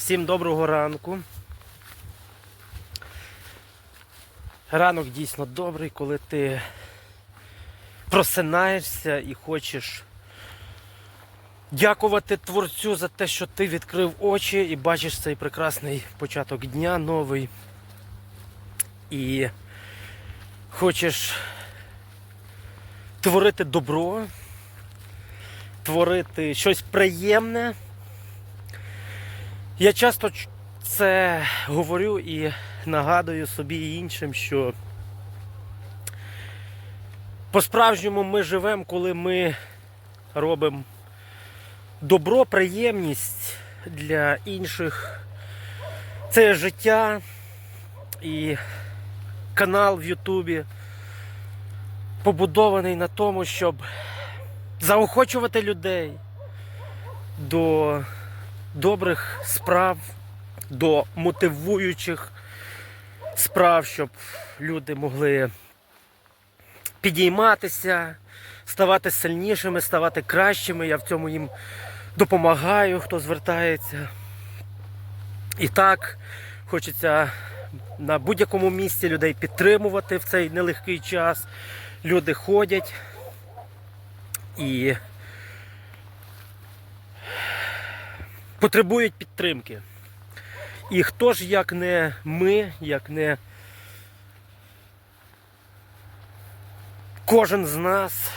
Всім доброго ранку. Ранок дійсно добрий, коли ти просинаєшся і хочеш дякувати Творцю за те, що ти відкрив очі і бачиш цей прекрасний початок дня новий. І хочеш творити добро, творити щось приємне. Я часто це говорю і нагадую собі і іншим, що по-справжньому ми живемо, коли ми робимо добро, приємність для інших. Це життя і канал в Ютубі побудований на тому, щоб заохочувати людей до добрих справ, до мотивуючих справ, щоб люди могли підійматися, ставати сильнішими, ставати кращими. Я в цьому їм допомагаю, хто звертається. І так хочеться на будь-якому місці людей підтримувати в цей нелегкий час. Люди ходять і потребують підтримки. І хто ж, як не ми, як не кожен з нас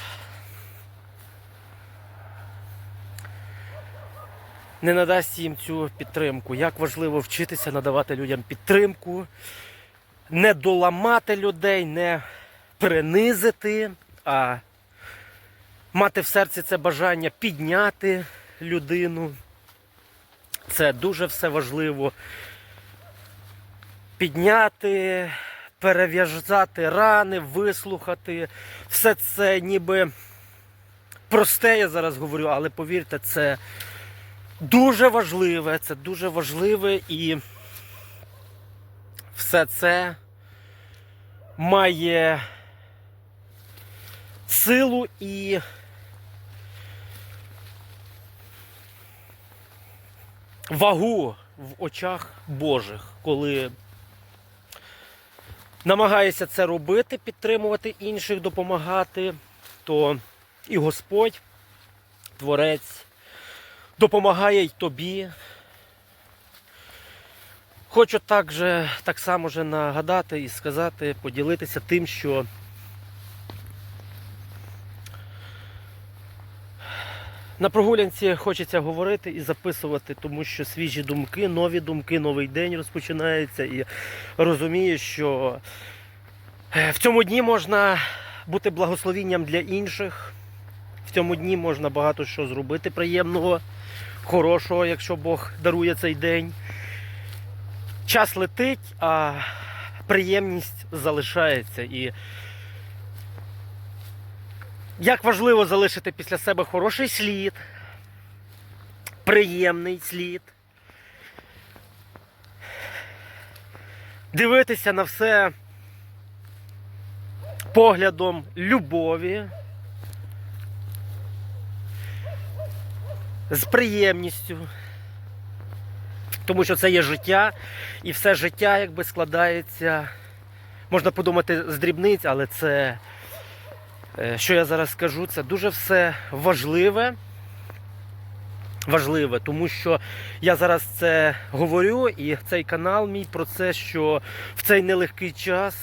не надасть їм цю підтримку. Як важливо вчитися надавати людям підтримку, не доламати людей, не принизити, а мати в серці це бажання підняти людину. Це дуже все важливо. Підняти, перев'язати рани, вислухати. Все це ніби просте, я зараз говорю, але повірте, це дуже важливе, це дуже важливе і все це має силу і вагу в очах Божих, коли намагаєшся це робити, підтримувати інших, допомагати, то і Господь, Творець, допомагає й тобі. Хочу також, так само же нагадати і сказати, поділитися тим, що На прогулянці хочеться говорити і записувати, тому що свіжі думки, нові думки, новий день розпочинається. І розумію, що е, в цьому дні можна бути благословінням для інших. В цьому дні можна багато що зробити приємного, хорошого, якщо Бог дарує цей день. Час летить, а приємність залишається. І як важливо залишити після себе хороший слід, приємний слід. Дивитися на все поглядом любові, з приємністю. Тому що це є життя, і все життя якби складається, можна подумати, з дрібниць, але це Що я зараз скажу, це дуже все важливе. Важливе, тому що я зараз це говорю, і цей канал мій про це, що в цей нелегкий час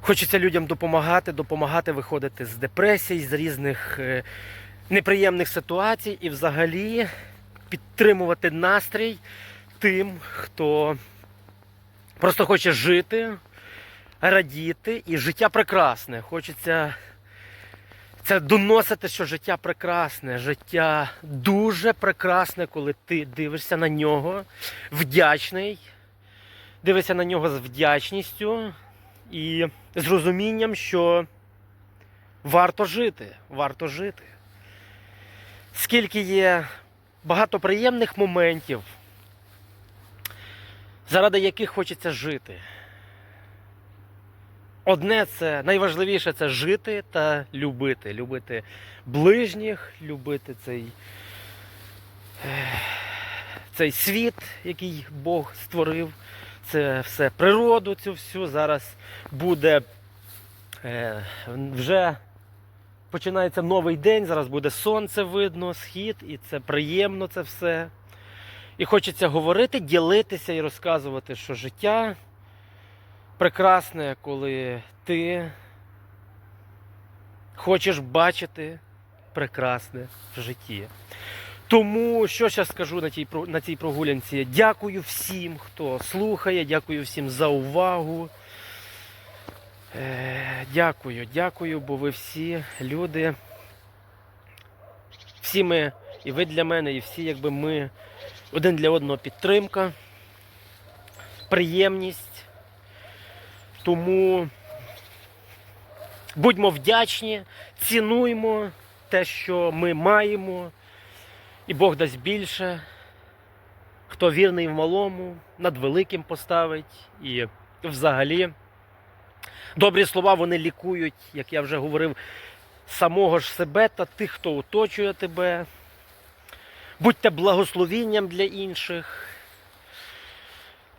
хочеться людям допомагати, допомагати виходити з депресій, з різних е, неприємних ситуацій і взагалі підтримувати настрій тим, хто просто хоче жити радіти і життя прекрасне. Хочеться це доносити, що життя прекрасне, життя дуже прекрасне, коли ти дивишся на нього вдячний, дивишся на нього з вдячністю і з розумінням, що варто жити, варто жити. Скільки є багато приємних моментів, заради яких хочеться жити. Одне це найважливіше це жити та любити. Любити ближніх, любити цей, цей світ, який Бог створив, це все природу, цю всю. Зараз буде е, вже починається новий день, зараз буде сонце видно, схід, і це приємно це все. І хочеться говорити, ділитися і розказувати, що життя прекрасне, коли ти хочеш бачити прекрасне в житті. Тому що зараз скажу на про- на цій прогулянці? Дякую всім, хто слухає, дякую всім за увагу. Е, дякую, дякую, бо ви всі люди. Всі ми, і ви для мене, і всі, якби ми один для одного підтримка, приємність. Тому будьмо вдячні, цінуймо те, що ми маємо, і Бог дасть більше. Хто вірний в малому, над великим поставить. І взагалі добрі слова вони лікують, як я вже говорив, самого ж себе та тих, хто оточує тебе. Будьте благословінням для інших.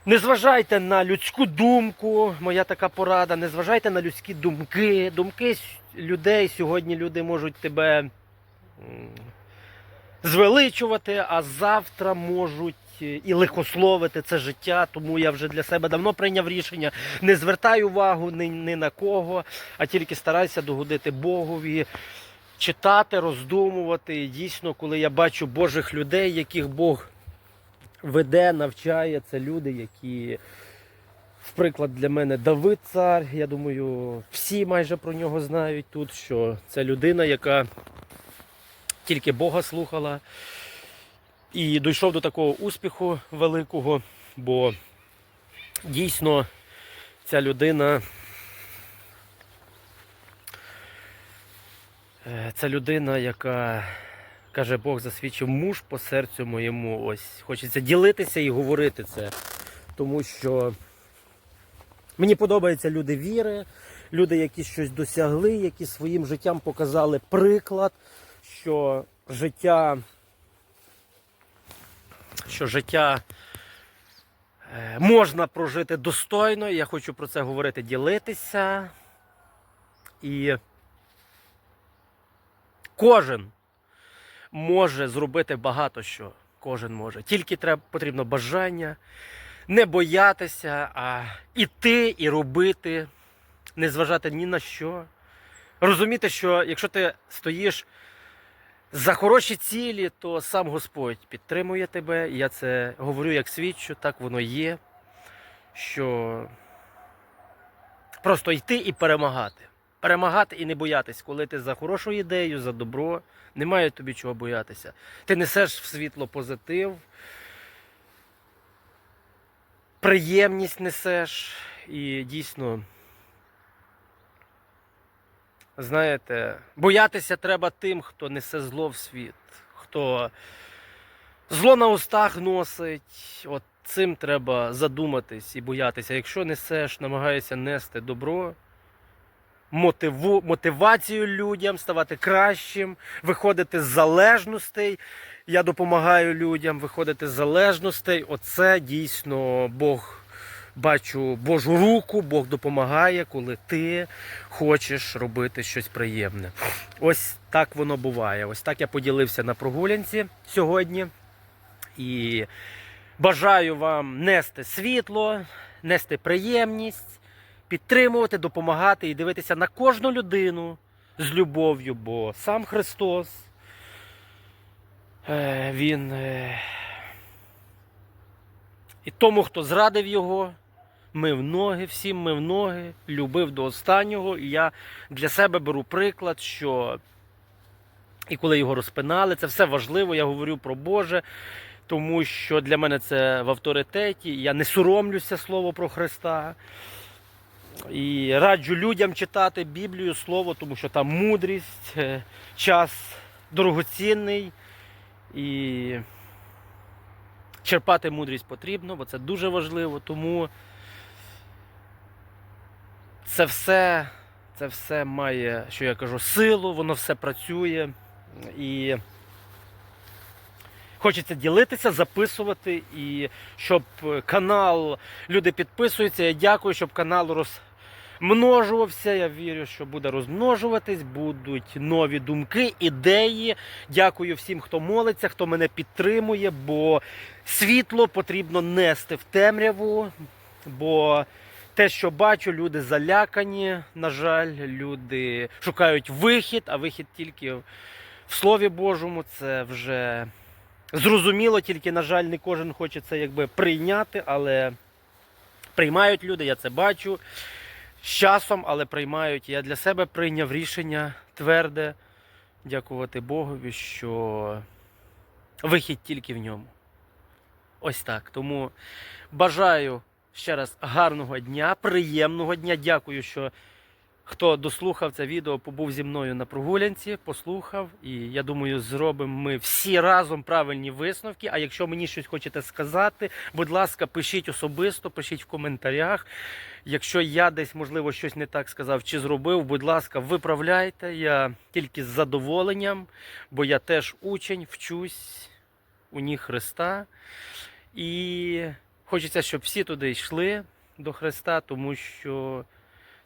Не зважайте на людську думку, моя така порада, не зважайте на людські думки. Думки людей сьогодні люди можуть тебе звеличувати, а завтра можуть е, і лихословити це життя. Тому я вже для себе давно прийняв рішення. Не звертай увагу ні, ні на кого, а тільки старайся догодити Богові читати, роздумувати. Дійсно, коли я бачу Божих людей, яких Бог веде, навчає, це люди, які, в приклад для мене, Давид цар. Я думаю, всі майже про нього знають тут, що це людина, яка тільки Бога слухала і дійшов до такого успіху великого, бо дійсно ця людина. Це людина, яка каже, Бог засвідчив муж по серцю моєму. Ось хочеться ділитися і говорити це. Тому що мені подобаються люди віри, люди, які щось досягли, які своїм життям показали приклад, що життя, що життя е, можна прожити достойно. Я хочу про це говорити, ділитися. І кожен може зробити багато що. Кожен може. Тільки треба потрібно бажання, не боятися, а іти і робити, не зважати ні на що. Розуміти, що якщо ти стоїш за хороші цілі, то сам Господь підтримує тебе. Я це говорю як свідчу, так воно є. Що просто йти і перемагати. Перемагати і не боятись, коли ти за хорошу ідею, за добро, немає тобі чого боятися. Ти несеш в світло позитив, приємність несеш і дійсно, знаєте, боятися треба тим, хто несе зло в світ, хто зло на устах носить. От цим треба задуматись і боятися. Якщо несеш, намагаєшся нести добро мотиву, мотивацію людям, ставати кращим, виходити з залежностей. Я допомагаю людям виходити з залежностей. Оце дійсно Бог. Бачу Божу руку, Бог допомагає, коли ти хочеш робити щось приємне. Ось так воно буває. Ось так я поділився на прогулянці сьогодні. І бажаю вам нести світло, нести приємність підтримувати, допомагати і дивитися на кожну людину з любов'ю, бо сам Христос, е, Він е, і тому, хто зрадив Його, мив ноги, всім мив ноги, любив до останнього. І я для себе беру приклад, що і коли його розпинали, це все важливо, я говорю про Боже. Тому що для мене це в авторитеті. Я не соромлюся слово про Христа. І раджу людям читати Біблію, Слово, тому що там мудрість, е, час дорогоцінний. І черпати мудрість потрібно, бо це дуже важливо. Тому це все, це все має, що я кажу, силу, воно все працює. І Хочеться ділитися, записувати і щоб канал люди підписуються. Я дякую, щоб канал розмножувався. Я вірю, що буде розмножуватись, будуть нові думки, ідеї. Дякую всім, хто молиться, хто мене підтримує, бо світло потрібно нести в темряву. Бо те, що бачу, люди залякані. На жаль, люди шукають вихід, а вихід тільки в Слові Божому. Це вже зрозуміло, тільки, на жаль, не кожен хоче це якби прийняти, але приймають люди, я це бачу. З часом, але приймають. Я для себе прийняв рішення тверде, дякувати Богові, що вихід тільки в ньому. Ось так. Тому бажаю ще раз гарного дня, приємного дня. Дякую, що хто дослухав це відео, побув зі мною на прогулянці, послухав. І я думаю, зробимо ми всі разом правильні висновки. А якщо мені щось хочете сказати, будь ласка, пишіть особисто, пишіть в коментарях. Якщо я десь, можливо, щось не так сказав чи зробив, будь ласка, виправляйте. Я тільки з задоволенням, бо я теж учень, вчусь у ніг Христа. І хочеться, щоб всі туди йшли до Христа, тому що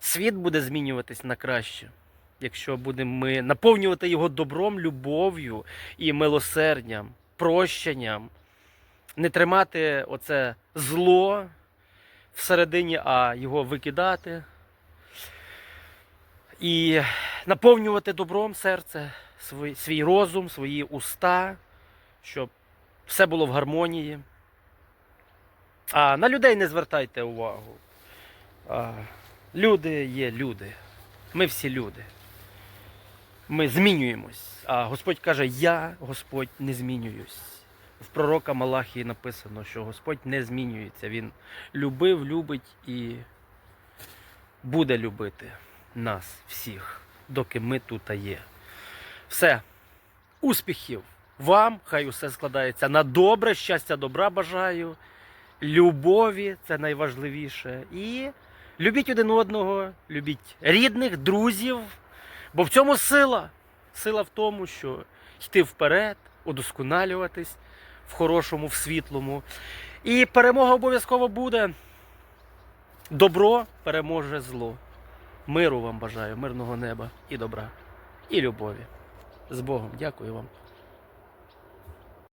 світ буде змінюватись на краще. Якщо будемо ми наповнювати його добром, любов'ю і милосердям, прощенням, не тримати оце зло всередині, а його викидати. І наповнювати добром серце, свій, свій розум, свої уста, щоб все було в гармонії. А на людей не звертайте увагу. Люди є люди. Ми всі люди. Ми змінюємось. А Господь каже, я, Господь, не змінююсь. В пророка Малахії написано, що Господь не змінюється. Він любив, любить і буде любити нас всіх, доки ми тут є. Все. Успіхів вам! Хай усе складається на добре, щастя, добра бажаю. Любові це найважливіше. І любіть один одного, любіть рідних, друзів. Бо в цьому сила. Сила в тому, що йти вперед, удосконалюватись в хорошому, в світлому. І перемога обов'язково буде. Добро переможе зло. Миру вам бажаю, мирного неба і добра, і любові. З Богом. Дякую вам.